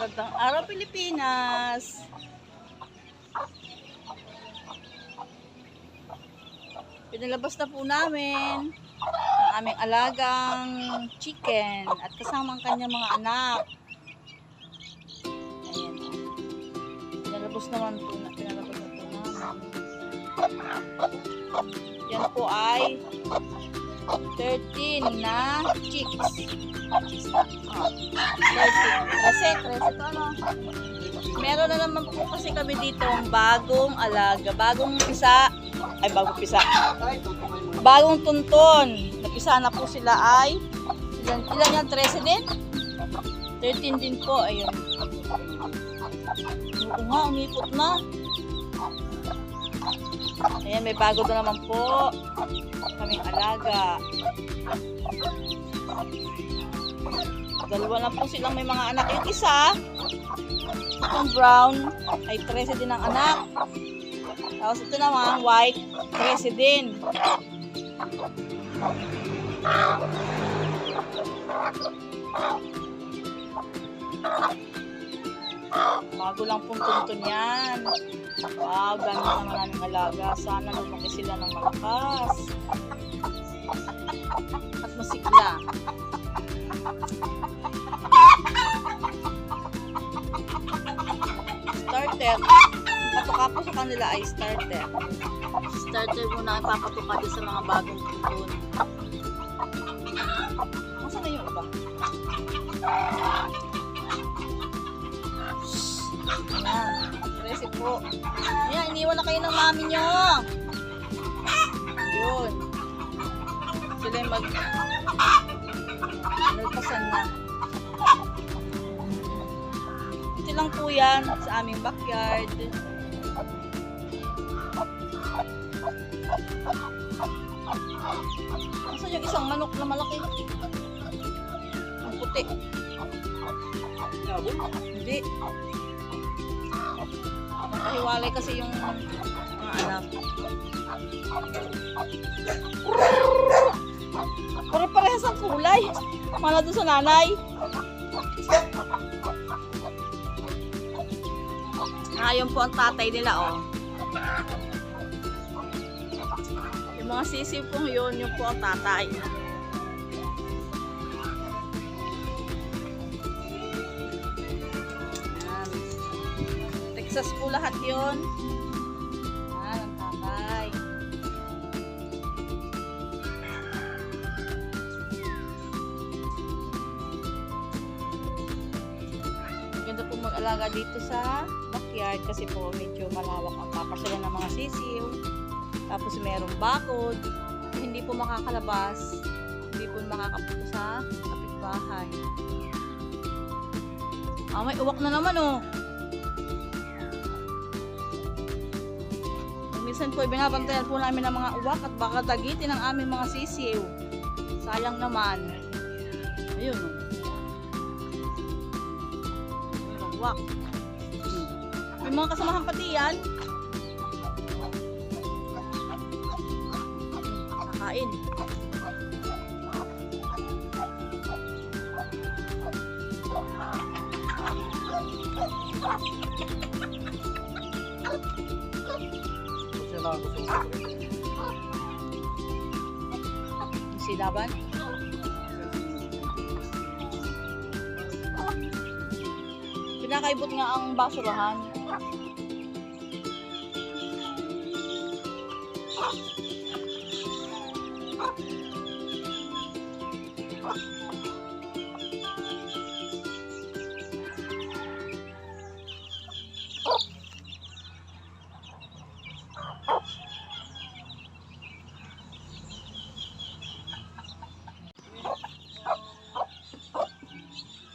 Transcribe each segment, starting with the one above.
Magandang araw Pilipinas! Pinalabas na po namin ang aming alagang chicken at kasama ang kanyang mga anak. Ayan. Pinalabas naman po na pinalabas na po namin. Yan po ay 13 na chicks. Chicks na. Oh. 13. 13. 13 to ano? Meron na naman po kasi kami dito ang bagong alaga. Bagong pisa. Ay, bagong pisa. Bagong tunton. Napisa na po sila ay ilan, ilan yan? 13 din? 13 din po. Ayun. Oo nga, umipot na. Ayan, may bago na naman po. Kaming alaga. Dalawa na po silang may mga anak. Yung isa, itong brown, ay 13 din ang anak. Tapos ito naman, white, 13 din. Bago lang pong tuntun yan. Wow, gano'n naman naming alaga. Sana lumaki sila ng malakas. At masigla. Starter. Patuka po sa kanila ay starter. Starter muna ang papatuka din sa mga bagong tuntun. Nasaan na yung iba? Ayan. Presi po. Ayan, iniwan na kayo ng mami nyo. Yun. Sila yung mag... Nagpasan na. Ito lang po yan sa aming backyard. Nasaan yung isang manok na malaki? Ang puti. Hindi. Nakahiwalay kasi yung mga anak. Pero parehas ang kulay. Mana doon sa nanay. Ayon po ang tatay nila, oh. Yung mga sisiw po yun, yung po ang tatay. Texas po lahat yun. Ayan, ang tatay. Maganda po mag-alaga dito sa backyard kasi po medyo malawak ang papasyalan ng mga sisiw. Tapos merong bakod. Hindi po makakalabas. Hindi po makakapunta sa kapitbahay. Ah, may uwak na naman oh. Minsan po, binabantayan po namin ng mga uwak at baka dagitin ang aming mga sisiw. Sayang naman. Ayun oh. Ayun, uwak. May mga kasamahan pati yan. Kakain. Silaban. Pinakaibot nga ang basurahan.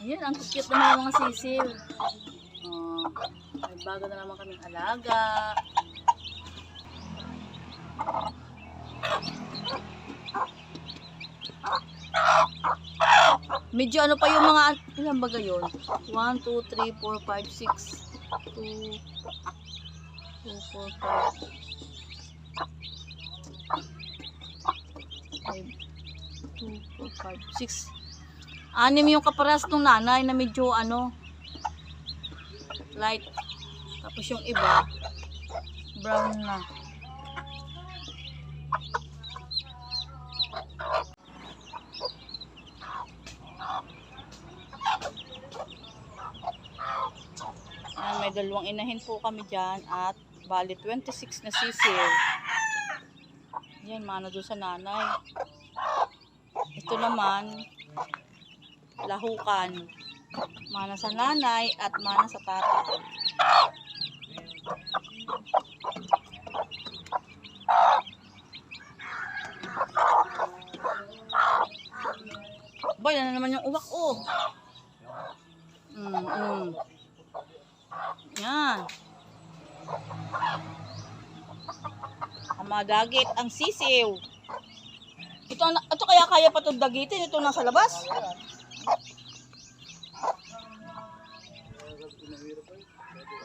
Ayan, ang cute naman ng mga sisiw. Oh, may bago na naman kaming alaga. Medyo ano pa yung mga, ilan ba yun? 1, 2, 3, 4, 5, 6, 2, 2, 4, 5, 5, 2, 4, 5, 6. Anim yung kaparas ng nanay na medyo ano, light. Tapos yung iba, brown na. Ayan, may dalawang inahin po kami dyan at bali 26 na sisil. Yan, mana doon sa nanay. Ito naman, lahukan. Mana sa nanay at mana sa tatay. Boy, na naman yung uwak, oh. Mm, mm. Yan. Ang mga dagit, ang sisiw. Ito, ang- ito kaya kaya pa itong dagitin? Ito nasa labas?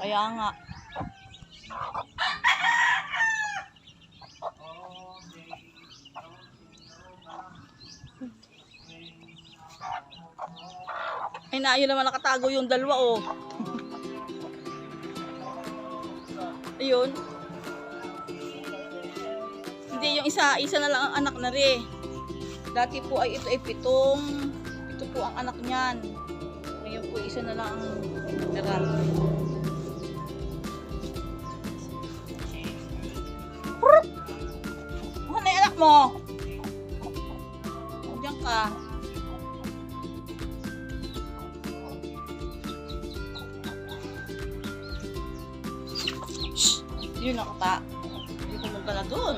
Kaya nga. Ay na, yun naman nakatago yung dalawa oh. Ayun. Hindi, yung isa, isa na lang ang anak na rin. Dati po ay ito ay pitong, ito po ang anak niyan. Ngayon po isa na lang ang meron. Ano na anak mo? Diyan ka. Shh! Yun nakata. Hindi pumunta na dun.